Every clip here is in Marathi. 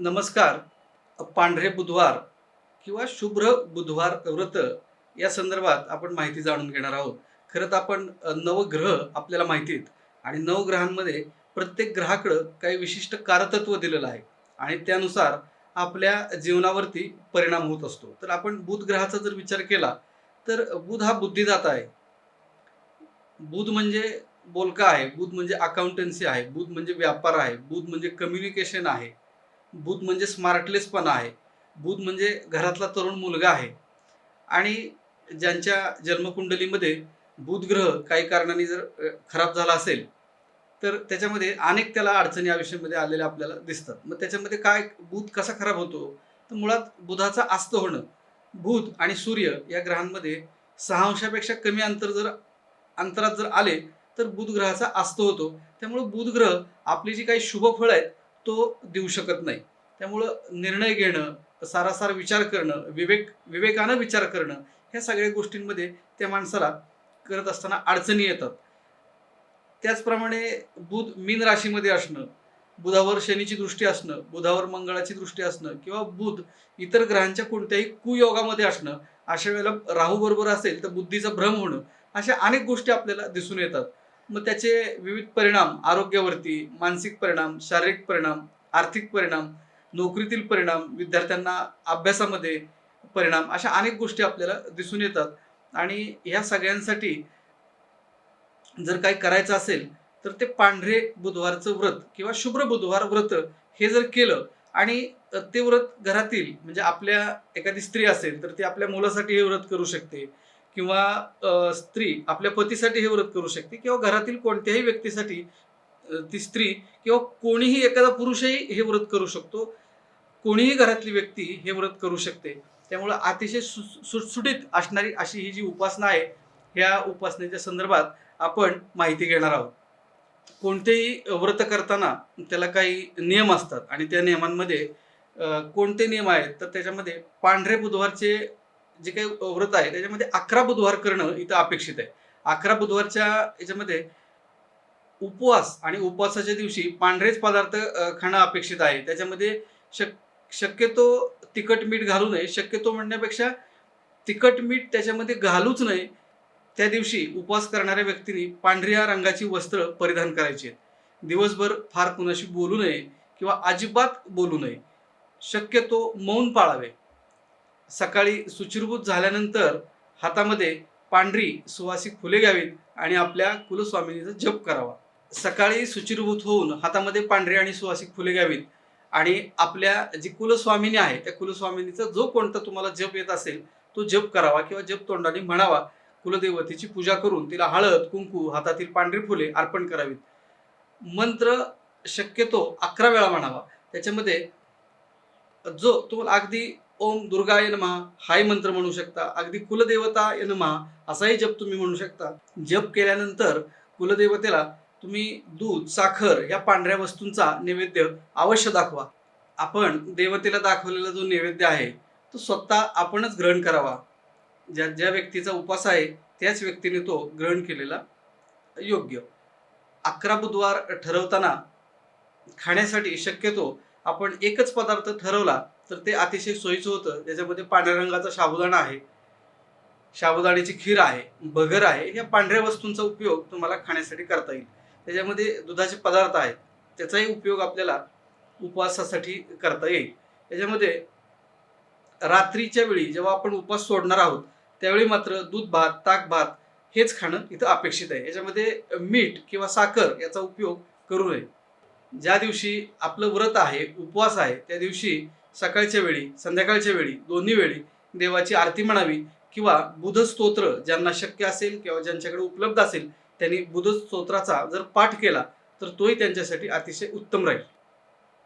नमस्कार. पांढरे बुधवार किंवा शुभ्र बुधवार व्रत या संदर्भात आपण माहिती जाणून घेणार आहोत. खरं तर आपण नवग्रह आपल्याला माहिती आहेत आणि नवग्रहांमध्ये प्रत्येक ग्रहाकडं काही विशिष्ट कारतत्व दिलेलं आहे आणि त्यानुसार आपल्या जीवनावरती परिणाम होत असतो. तर आपण बुध ग्रहाचा जर विचार केला तर बुध हा बुद्धिदाता आहे. बुध म्हणजे बोलका आहे बुध म्हणजे अकाउंटन्सी आहे बुध म्हणजे व्यापार आहे बुध म्हणजे कम्युनिकेशन आहे. बुध म्हणजे स्मार्टलेसपणा आहे. बुध म्हणजे घरातला तरुण मुलगा आहे. आणि ज्यांच्या जन्मकुंडलीमध्ये बुध ग्रह काही कारणाने जर खराब झाला असेल तर त्याच्यामध्ये अनेक त्याला अडचणी आयुष्यामध्ये आलेल्या आपल्याला दिसतात. मग त्याच्यामध्ये काय बुध कसा खराब होतो? तर मुळात बुधाचा अस्त होणं बुध आणि सूर्य या ग्रहांमध्ये सहा अंशापेक्षा कमी अंतर जर अंतरात जर आले तर बुध ग्रहाचा अस्त होतो. त्यामुळे बुध ग्रह आपली जी काही शुभफळ आहेत तो देऊ शकत नाही. त्यामुळं निर्णय घेणं सारासार विचार करणं विवेक विवेकानं विचार करणं ह्या सगळ्या गोष्टींमध्ये त्या माणसाला करत असताना अडचणी येतात. त्याचप्रमाणे बुध मीन राशीमध्ये असणं बुधावर शनीची दृष्टी असणं बुधावर मंगळाची दृष्टी असणं किंवा बुध इतर ग्रहांच्या कोणत्याही कुयोगामध्ये असणं अशा वेळेला राहू बरोबर असेल तर बुद्धीचा भ्रम होणं अशा अनेक गोष्टी आपल्याला दिसून येतात. मग त्याचे विविध परिणाम आरोग्यावरती मानसिक परिणाम शारीरिक परिणाम आर्थिक परिणाम नोकरीतील परिणाम विद्यार्थ्यांना अभ्यासामध्ये परिणाम अशा अनेक गोष्टी आपल्याला दिसून येतात. आणि ह्या सगळ्यांसाठी जर काही करायचं असेल तर ते पांढरे बुधवारचं व्रत किंवा शुभ्र बुधवार व्रत हे जर केलं आणि ते व्रत घरातील म्हणजे आपल्या एखादी स्त्री असेल तर ती आपल्या मुलासाठी हे व्रत करू शकते. किंवा स्त्री आपल्या पतीसाठी हे व्रत करू शकते किंवा घरातील कोणत्याही व्यक्तीसाठी ती स्त्री किंवा कोणीही एखादा पुरुषही हे व्रत करू शकतो. कोणीही घरातली व्यक्ती हे व्रत करू शकते. त्यामुळं अतिशय सु सुटसुटीत असणारी अशी ही जी उपासना आहे ह्या उपासनेच्या संदर्भात आपण माहिती घेणार आहोत. कोणतेही व्रत करताना त्याला काही नियम असतात आणि त्या नियमांमध्ये कोणते नियम आहेत? तर त्याच्यामध्ये पांढरे बुधवारचे जे काही व्रत आहे त्याच्यामध्ये अकरा बुधवार करणं इथं अपेक्षित आहे. अकरा बुधवारच्या याच्यामध्ये उपवास आणि उपवासाच्या दिवशी पांढरेच पदार्थ खाणं अपेक्षित आहे. त्याच्यामध्ये शक शक्यतो तिखट मीठ घालू नये. शक्यतो म्हणण्यापेक्षा तिखट मीठ त्याच्यामध्ये घालूच नये. त्या दिवशी उपवास करणाऱ्या व्यक्तीने पांढऱ्या रंगाची वस्त्र परिधान करायची आहेत. दिवसभर फार कुणाशी बोलू नये किंवा अजिबात बोलू नये. शक्यतो मौन पाळावे. सकाळी सुचिरभूत झाल्यानंतर हातामध्ये पांढरी सुवासिक फुले घ्यावीत आणि आपल्या कुलस्वामिनीचा जप करावा. सकाळी सुचिरभूत होऊन हातामध्ये पांढरी आणि सुवासिक फुले घ्यावीत आणि आपल्या जी कुलस्वामिनी आहे त्या कुलस्वामिनीचा जो कोणता तुम्हाला जप येत असेल तो जप करावा किंवा जप तोंडाने म्हणावा. कुलदेवतेची पूजा करून तिला हळद कुंकू हातातील पांढरी फुले अर्पण करावीत. मंत्र शक्यतो अकरा वेळा म्हणावा. त्याच्यामध्ये जो तुम्हाला अगदी ओम दुर्गाय नमा हाय मंत्र म्हणू शकता. अगदी कुलदेवता नमः असाही जप तुम्ही म्हणू शकता. जप केल्यानंतर कुलदेवतेला तुम्ही दूध साखर या पांढऱ्या वस्तूंचा नैवेद्य अवश्य दाखवा. आपण देवतेला दाखवलेला जो नैवेद्य आहे तो स्वतः आपणच ग्रहण करावा. ज्या ज्या व्यक्तीचा उपास आहे त्याच व्यक्तीने तो ग्रहण केलेला योग्य. अकरा बुधवार ठरवताना खाण्यासाठी शक्यतो आपण एकच पदार्थ ठरवला तर ते अतिशय सोयीचं होतं. त्याच्यामध्ये पांढऱ्या रंगाचा साबुदाणा आहे. साबुदाण्याची खीर आहे भगर आहे. या पांढऱ्या वस्तूंचा उपयोग तुम्हाला खाण्यासाठी करता येईल. त्याच्यामध्ये दुधाचे पदार्थ आहेत. त्याचाही उपयोग आपल्याला उपवासासाठी करता येईल. त्याच्यामध्ये रात्रीच्या वेळी जेव्हा आपण उपवास सोडणार आहोत त्यावेळी मात्र दूध भात ताक भात हेच खाणं इथं अपेक्षित आहे. याच्यामध्ये मीठ किंवा साखर याचा उपयोग करू नये. ज्या दिवशी आपलं व्रत आहे उपवास आहे त्या दिवशी सकाळच्या वेळी संध्याकाळच्या वेळी दोन्ही वेळी देवाची आरती म्हणावी किंवा बुध स्तोत्र ज्यांना शक्य असेल किंवा ज्यांच्याकडे उपलब्ध असेल त्यांनी बुध स्तोत्राचा जर पाठ केला तर तोही त्यांच्यासाठी अतिशय उत्तम राहील.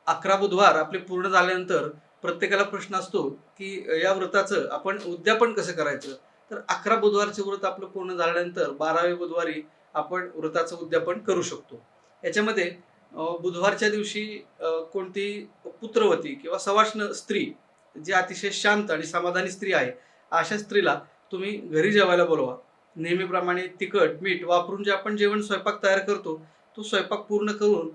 अकरा बुधवार आपले पूर्ण झाल्यानंतर प्रत्येकाला प्रश्न असतो की या व्रताचं आपण उद्यापन कसं करायचं? तर अकरा बुधवारचे व्रत आपलं पूर्ण झाल्यानंतर बाराव्या बुधवारी आपण व्रताचं उद्यापन करू शकतो. याच्यामध्ये बुधवारच्या दिवशी कोणती पुत्रवती किंवा सवाष्ण स्त्री जी अतिशय शांत आणि समाधानी स्त्री आहे अशा स्त्रीला तुम्ही घरी जेवायला बोलवा. नेहमीप्रमाणे तिखट मीठ वापरून जे आपण जेवण स्वयंपाक तयार करतो तो स्वयंपाक पूर्ण करून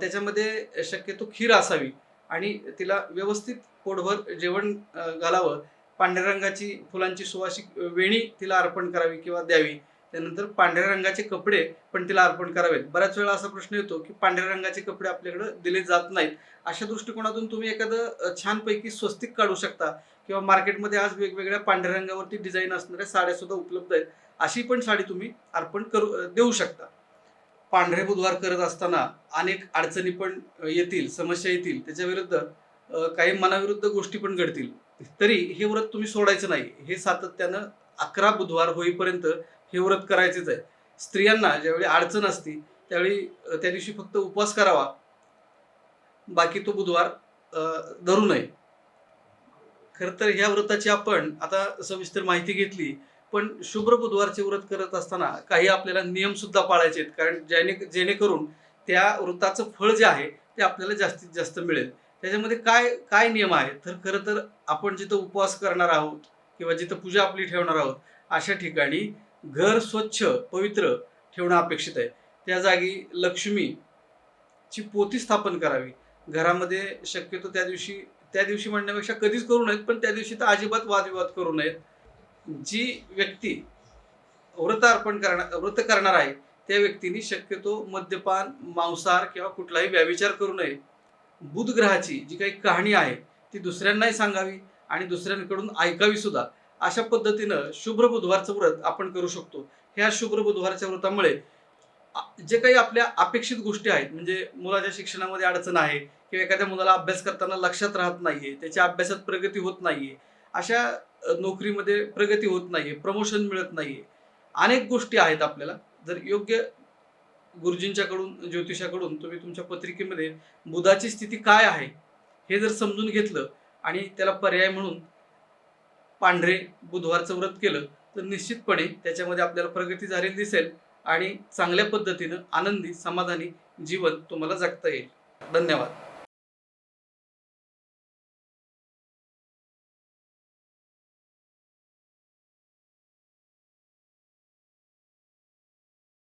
त्याच्यामध्ये शक्यतो खीर असावी आणि तिला व्यवस्थित पोटभर जेवण घालावं. पांढऱ्या रंगाची फुलांची सुवासिक वेणी तिला अर्पण करावी किंवा द्यावी. त्यानंतर पांढऱ्या रंगाचे कपडे पण तिला अर्पण करावेत. बऱ्याच वेळा असा प्रश्न येतो की पांढऱ्या रंगाचे कपडे आपल्याकडे दिले जात नाहीत. अशा दृष्टिकोनातून तुम्ही एखादं छानपैकी स्वस्तिक काढू शकता किंवा मार्केटमध्ये आज वेगवेगळ्या पांढऱ्या रंगावरती डिझाईन असणाऱ्या साड्या सुद्धा उपलब्ध आहेत. अशी पण साडी तुम्ही अर्पण करू देऊ शकता. पांढरे बुधवार करत असताना अनेक अडचणी पण येतील समस्या येतील. त्याच्या विरुद्ध काही मनाविरुद्ध गोष्टी पण घडतील. तरी हे व्रत तुम्ही सोडायचं नाही. हे सातत्यानं अकरा बुधवार होईपर्यंत हे व्रत करायचेच आहे. स्त्रियांना ज्यावेळी अडचण असती त्यावेळी त्या दिवशी फक्त उपवास करावा. बाकी तो बुधवार धरू नये. खरं तर ह्या व्रताची आपण आता सविस्तर माहिती घेतली पण शुभ्र बुधवारचे व्रत करत असताना काही आपल्याला नियम सुद्धा पाळायचे आहेत. कारण जेणे जेणेकरून त्या व्रताचं फळ जे आहे ते आपल्याला जास्तीत जास्त मिळेल. त्याच्यामध्ये काय काय नियम आहेत? तर खरं तर आपण जिथं उपवास करणार आहोत किंवा जिथं पूजा आपली ठेवणार आहोत अशा ठिकाणी घर स्वच्छ पवित्र ठेवणं अपेक्षित आहे. त्या जागी लक्ष्मीची पोती स्थापन करावी. घरामध्ये शक्यतो त्या दिवशी त्या दिवशी म्हणण्यापेक्षा कधीच करू नयेत पण त्या दिवशी तर अजिबात वादविवाद करू नयेत. जी व्यक्ती व्रत अर्पण करणार व्रत करणार आहे त्या व्यक्तीने शक्यतो मद्यपान मांसाहार किंवा कुठलाही व्याविचार करू नये. बुध ग्रहाची जी काही कहाणी आहे ती दुसऱ्यांनाही सांगावी आणि दुसऱ्यांकडून ऐकावी सुद्धा. अशा पद्धतीनं शुभ्र बुधवारचं व्रत आपण करू शकतो. ह्या शुभ्र बुधवारच्या व्रतामुळे जे काही आपल्या अपेक्षित गोष्टी आहेत म्हणजे मुलाच्या शिक्षणामध्ये अडचण आहे किंवा एखाद्या मुलाला अभ्यास करताना लक्षात राहत नाहीये त्याच्या अभ्यासात प्रगती होत नाहीये अशा नोकरीमध्ये प्रगती होत नाहीये प्रमोशन मिळत नाहीये अनेक गोष्टी आहेत आपल्याला. जर योग्य गुरुजींच्याकडून ज्योतिषाकडून तुम्ही तुमच्या पत्रिकेमध्ये बुधाची स्थिती काय आहे हे जर समजून घेतलं आणि त्याला पर्याय म्हणून पांढरे बुधवारचं व्रत केलं तर निश्चितपणे त्याच्यामध्ये आपल्याला प्रगती झालेली दिसेल आणि चांगल्या पद्धतीनं आनंदी समाधानी जीवन तुम्हाला जगता येईल. धन्यवाद.